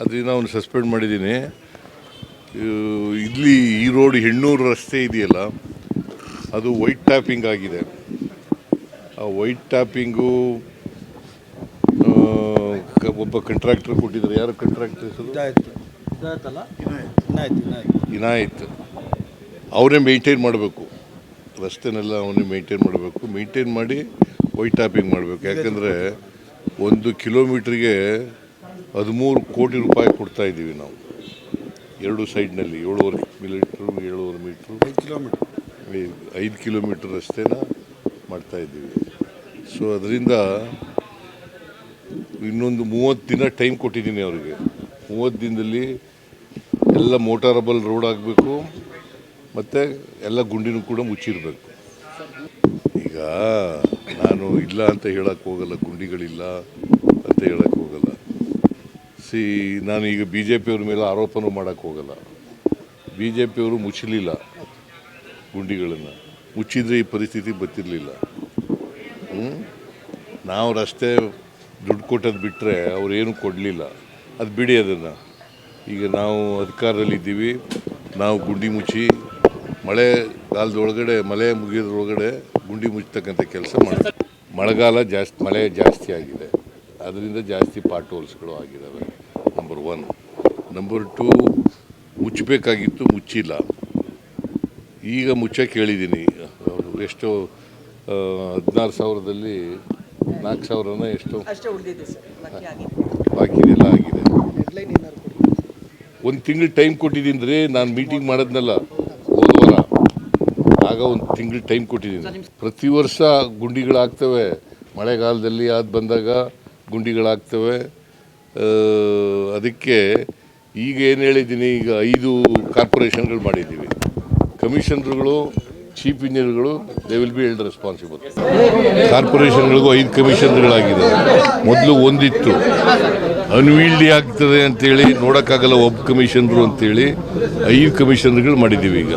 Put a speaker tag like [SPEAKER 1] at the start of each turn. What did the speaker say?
[SPEAKER 1] ಅದರಿಂದ ಅವನು ಸಸ್ಪೆಂಡ್ ಮಾಡಿದ್ದೀನಿ. ಇಲ್ಲಿ ಈ ರೋಡ್ ಹೆಣ್ಣೂರು ರಸ್ತೆ ಇದೆಯಲ್ಲ ಅದು ವೈಟ್ ಟ್ಯಾಪಿಂಗ್ ಆಗಿದೆ. ಆ ವೈಟ್ ಟ್ಯಾಪಿಂಗು ಒಬ್ಬ ಕಂಟ್ರಾಕ್ಟರ್ ಕೊಟ್ಟಿದ್ದಾರೆ. ಯಾರು ಕಂಟ್ರಾಕ್ಟರ್ ಹೆಸರು? ಇನಾಯತ್. ಅವರೇ ಮೇಂಟೈನ್ ಮಾಡಬೇಕು. ರಸ್ತೆನೆಲ್ಲ ಅವನೇ ಮೇಂಟೈನ್ ಮಾಡಬೇಕು. ಮೇಂಟೈನ್ ಮಾಡಿ ವೈಟ್ ಟ್ಯಾಪಿಂಗ್ ಮಾಡಬೇಕು. ಯಾಕಂದರೆ ಒಂದು ಕಿಲೋಮೀಟ್ರಿಗೆ ಹದಿಮೂರು ಕೋಟಿ ರೂಪಾಯಿ ಕೊಡ್ತಾ ಇದ್ದೀವಿ ನಾವು. ಎರಡು ಸೈಡ್ನಲ್ಲಿ ಏಳುವರೆ ಮೀಟ್ರು ಏಳುವರೆ ಮೀಟ್ರು.
[SPEAKER 2] ಐದು ಕಿಲೋಮೀಟ್ರ್.
[SPEAKER 1] ಐದು ಕಿಲೋಮೀಟ್ರ್ ರಸ್ತೆನ ಮಾಡ್ತಾ ಇದ್ದೀವಿ. ಸೊ ಅದರಿಂದ ಇನ್ನೊಂದು ಮೂವತ್ತು ದಿನ ಟೈಮ್ ಕೊಟ್ಟಿದ್ದೀನಿ ಅವರಿಗೆ. ಮೂವತ್ತು ದಿನದಲ್ಲಿ ಎಲ್ಲ ಮೋಟಾರಬಲ್ ರೋಡ್ ಆಗಬೇಕು ಮತ್ತು ಎಲ್ಲ ಗುಂಡಿನೂ ಕೂಡ ಮುಚ್ಚಿರಬೇಕು. ಈಗ ನಾನು ಇಲ್ಲ ಅಂತ ಹೇಳಕ್ಕೆ ಹೋಗಲ್ಲ ಗುಂಡಿಗಳಿಲ್ಲ ಅಂತ ಹೇಳಕ್ಕೆ ಹೋಗಲ್ಲ. ಸಿ, ನಾನು ಈಗ ಬಿ ಜೆ ಪಿಯವ್ರ ಮೇಲೆ ಆರೋಪನೂ ಮಾಡೋಕ್ಕೆ ಹೋಗಲ್ಲ. ಬಿ ಜೆ ಪಿಯವರು ಮುಚ್ಚಲಿಲ್ಲ ಗುಂಡಿಗಳನ್ನು. ಮುಚ್ಚಿದರೆ ಈ ಪರಿಸ್ಥಿತಿ ಬತ್ತಿರಲಿಲ್ಲ ಹ್ಮ್? ನಾವು ರಸ್ತೆ ದುಡ್ಡು ಕೊಟ್ಟದ್ದು ಬಿಟ್ಟರೆ ಏನು ಕೊಡಲಿಲ್ಲ. ಅದು ಬಿಡಿ ಅದನ್ನು. ಈಗ ನಾವು ಅಧಿಕಾರದಲ್ಲಿದ್ದೀವಿ. ನಾವು ಗುಂಡಿ ಮುಚ್ಚಿ ಮಳೆಗಾಲದೊಳಗಡೆ ಮಳೆ ಮುಗಿಯೋದ್ರೊಳಗಡೆ ಗುಂಡಿ ಮುಚ್ಚತಕ್ಕಂಥ ಕೆಲಸ ಮಾಡಿ. ಮಳೆಗಾಲ ಜಾಸ್ತಿ, ಮಳೆ ಜಾಸ್ತಿ ಆಗಿದೆ. ಅದರಿಂದ ಜಾಸ್ತಿ ಪಾಟ್ ಹೋಲ್ಸ್ಗಳು ಆಗಿದ್ದಾವೆ ನಂಬರ್ ಒನ್ ನಂಬರ್ ಟೂ ಮುಚ್ಚಬೇಕಾಗಿತ್ತು ಮುಚ್ಚಿಲ್ಲ. ಈಗ ಮುಚ್ಚಕ್ಕೆ ಹೇಳಿದ್ದೀನಿ ಅವರು ಎಷ್ಟೋ ಹದಿನಾರು ಸಾವಿರದಲ್ಲಿ ನಾಲ್ಕು ಸಾವಿರನ ಎಷ್ಟೋ
[SPEAKER 3] ಅಷ್ಟೇ ಉಳಿದಿದೆ ಸರ್. ಬಾಕಿ
[SPEAKER 1] ಎಲ್ಲ ಆಗಿದೆ. ಒಂದು ತಿಂಗಳು ಟೈಮ್ ಕೊಟ್ಟಿದ್ದೀನಿ ರೀ ನಾನು ಮೀಟಿಂಗ್ ಮಾಡೋದ್ನಲ್ಲ ಹೋದ ವಾರ. ಆಗ ಒಂದು ತಿಂಗಳು ಟೈಮ್ ಕೊಟ್ಟಿದ್ದೀನಿ ಪ್ರತಿ ವರ್ಷ ಗುಂಡಿಗಳಾಗ್ತವೆ. ಮಳೆಗಾಲದಲ್ಲಿ ಅದು ಬಂದಾಗ ಗುಂಡಿಗಳಾಗ್ತವೆ. ಅದಕ್ಕೆ ಈಗ ಏನು ಹೇಳಿದ್ದೀನಿ, ಈಗ ಐದು ಕಾರ್ಪೊರೇಷನ್ಗಳು ಮಾಡಿದ್ದೀವಿ. ಕಮಿಷನರ್ಗಳು, ಚೀಫ್ ಇಂಜಿನಿಯರ್ಗಳು they will be held responsible ಕಾರ್ಪೊರೇಷನ್ಗಳಿಗೂ ಐದು ಕಮಿಷನರ್ಗಳಾಗಿದೆ ಮೊದಲು ಒಂದಿತ್ತು. ಅನ್ವೀಲ್ಡಿ ಆಗ್ತದೆ ಅಂತೇಳಿ, ನೋಡೋಕ್ಕಾಗಲ್ಲ ಒಬ್ಬ ಕಮಿಷನರು ಅಂತೇಳಿ, ಐದು ಕಮಿಷನರ್ಗಳು ಮಾಡಿದ್ದೀವಿ ಈಗ.